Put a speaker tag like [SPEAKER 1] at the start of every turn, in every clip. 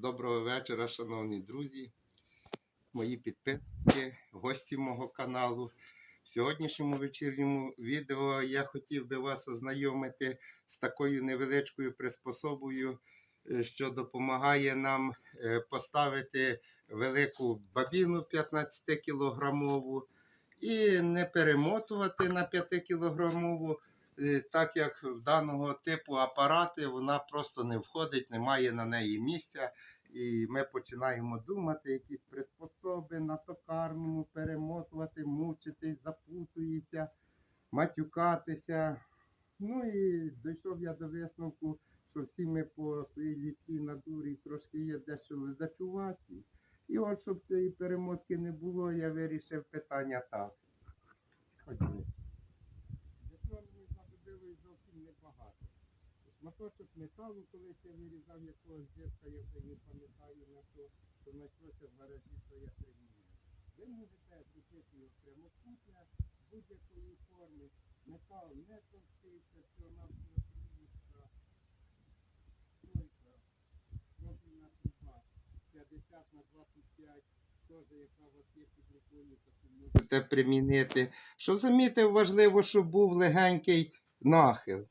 [SPEAKER 1] Доброго вечора, шановні друзі, мої підписники, гості мого каналу. В сьогоднішньому вечірньому відео я хотів би вас ознайомити з такою невеличкою приспособою, е, що допомагає нам е, поставити велику бабіну 15-кілограмову і не перемотувати на 5-кілограмову. Е, так як в даного типу апарати вона просто не входить, немає на неї місця. І ми починаємо думати, якісь приспособи на токарному, перемотувати, мучитись, запутується, матюкатися. Ну і дійшов я до висновку, що всі ми по своїй людській натурі трошки є дещо ледачуваті. І от, щоб цієї перемотки не було, я вирішив питання так. Ходімо. Для цього мені знадобилось небагато. Шматочок металу, колись я вирізав якогось дітка, я вже не пам'ятаю на то, що, знайшлося в гаражі, що я примінив. Ви можете купити його прямокутне будь-якої форми. Метал не товстий, це всього на тріска, стойка, профільна труба, 50 на 25, теж яка у вас є під можете примінити. Що замітив, важливо, щоб був легенький нахил.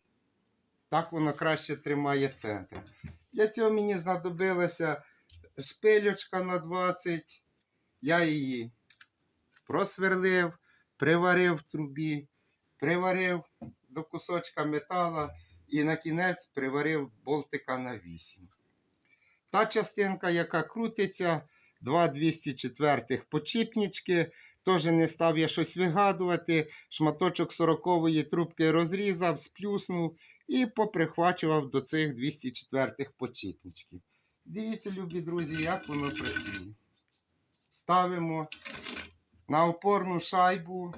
[SPEAKER 1] Так воно краще тримає центр. Для цього мені знадобилася шпилючка на 20. Я її просверлив, приварив в трубі, приварив до кусочка метала і на кінець приварив болтика на 8. Та частинка, яка крутиться, 2 204 почіпнички. Теж не став я щось вигадувати. Шматочок 40-ї трубки розрізав, сплюснув і поприхвачував до цих 204 почіпничків. Дивіться, любі друзі, як воно працює. Ставимо на опорну шайбу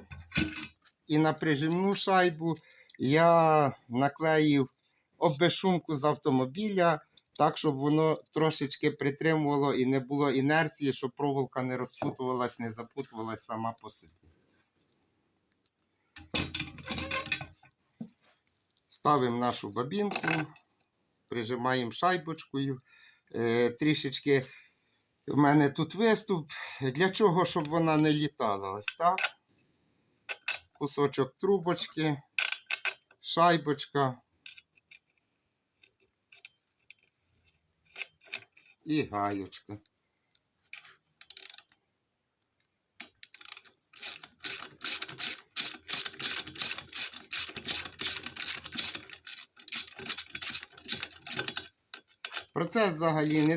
[SPEAKER 1] і на прижимну шайбу. Я наклеїв обешумку з автомобіля, так, щоб воно трошечки притримувало і не було інерції, щоб проволока не розпутувалась, не запутувалась сама по собі. Ставимо нашу бабінку, прижимаємо шайбочкою. Е, трішечки в мене тут виступ. Для чого, щоб вона не літала? Ось так. Кусочок трубочки, шайбочка. І гаючка. Процес взагалі не